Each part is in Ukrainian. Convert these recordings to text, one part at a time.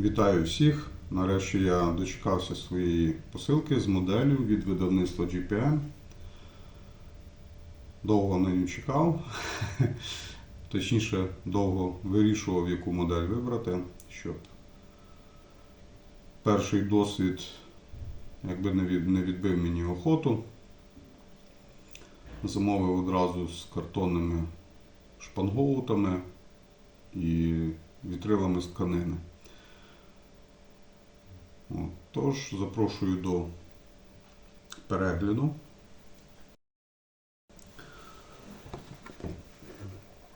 Вітаю всіх! Нарешті я дочекався своєї посилки з моделлю від видавництва GPM. Довго на нього чекав. Точніше, довго вирішував, яку модель вибрати, щоб перший досвід якби не, від, не відбив мені охоту. Замовив одразу з картонними шпангоутами і вітрилами з тканини. Тож запрошую до перегляду.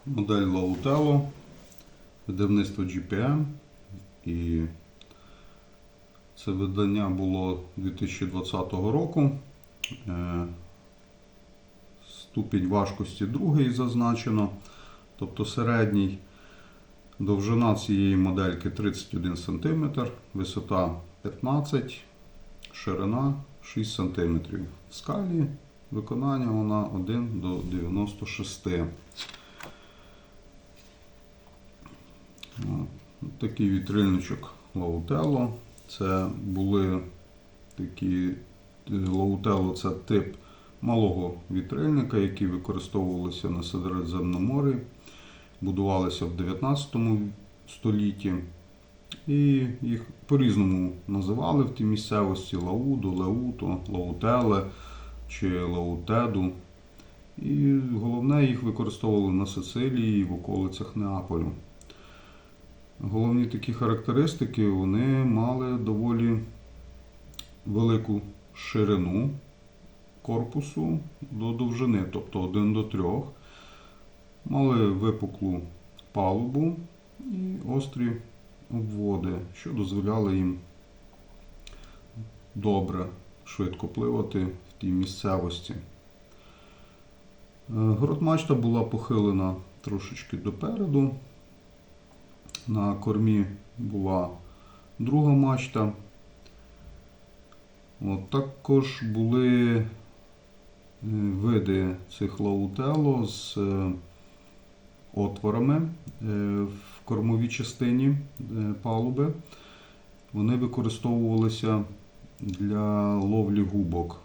Модель Lautelo, видавництво GPM. І це видання було 2020 року. Е, Ступінь важкості другий зазначено, тобто середній. Довжина цієї модельки 31 см, висота 15 ширина 6 см. В скалі виконання вона 1 до 96. От Такий вітрильничок Lautelo. Це були такі Lautelo це тип малого вітрильника, які використовувалися на Середземномор'ї будувалися в 19 столітті. І їх по-різному називали в тій місцевості Лауду, Леуто, Лаутеле чи Лаутеду. І головне, їх використовували на Сицилії і в околицях Неаполю. Головні такі характеристики вони мали доволі велику ширину корпусу до довжини, тобто 1 до 3 мали випуклу палубу і острі обводи, що дозволяли їм добре, швидко пливати в тій місцевості. Гротмачта була похилена трошечки допереду. На кормі була друга мачта. От, також були е, види цих лаутело з е, отворами е, кормовій частині е, палуби. Вони використовувалися для ловлі губок.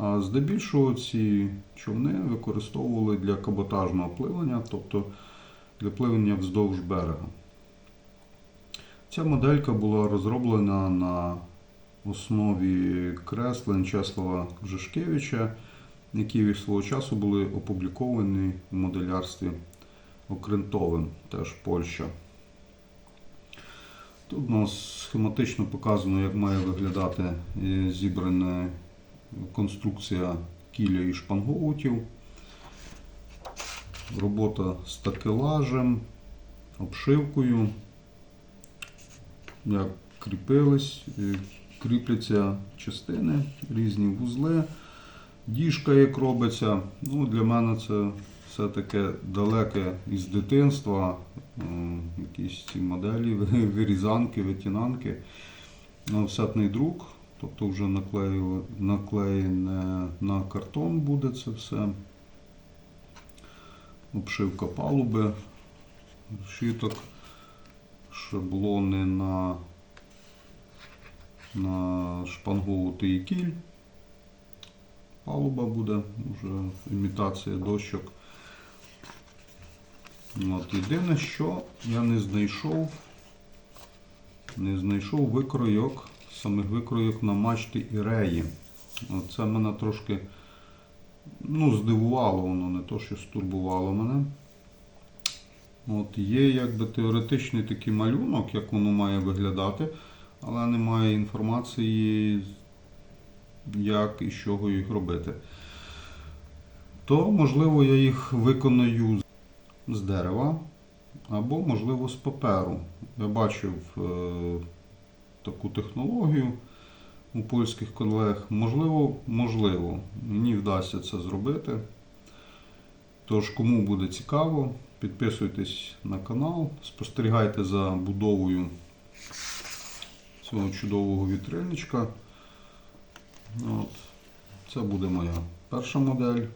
А здебільшого ці човни використовували для каботажного пливання, тобто для пливання вздовж берега. Ця моделька була розроблена на основі креслень Чеслава Жишкевича, які свого часу були опубліковані в моделярстві Окрентовин, теж Польща. Тут у нас схематично показано, як має виглядати е, зібрана конструкція кіля і шпангоутів. Робота з такелажем, обшивкою, як кріпились, е, кріпляться частини, різні вузли, діжка як робиться. Ну, Для мене це все таке далеке із дитинства, якісь ці моделі, вирізанки, витінанки. Ну, Офсетний друк, тобто вже наклеєне на картон буде це все. Обшивка палуби, щиток, шаблони на, на шпангоути і кіль. Палуба буде вже імітація дощок. От, єдине, що я не знайшов, не знайшов викройок, самих викройок на мачті і реї. Це мене трошки ну, здивувало воно, не то, що стурбувало мене. От Є якби теоретичний такий малюнок, як воно має виглядати, але немає інформації, як і з чого їх робити. То, можливо, я їх виконаю з дерева або, можливо, з паперу. Я бачив е, таку технологію у польських колег. Можливо, можливо, мені вдасться це зробити. Тож, кому буде цікаво, підписуйтесь на канал, спостерігайте за будовою цього чудового вітрильничка. От. Це буде моя перша модель.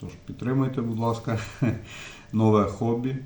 Тож підтримайте, будь ласка, нове хобі.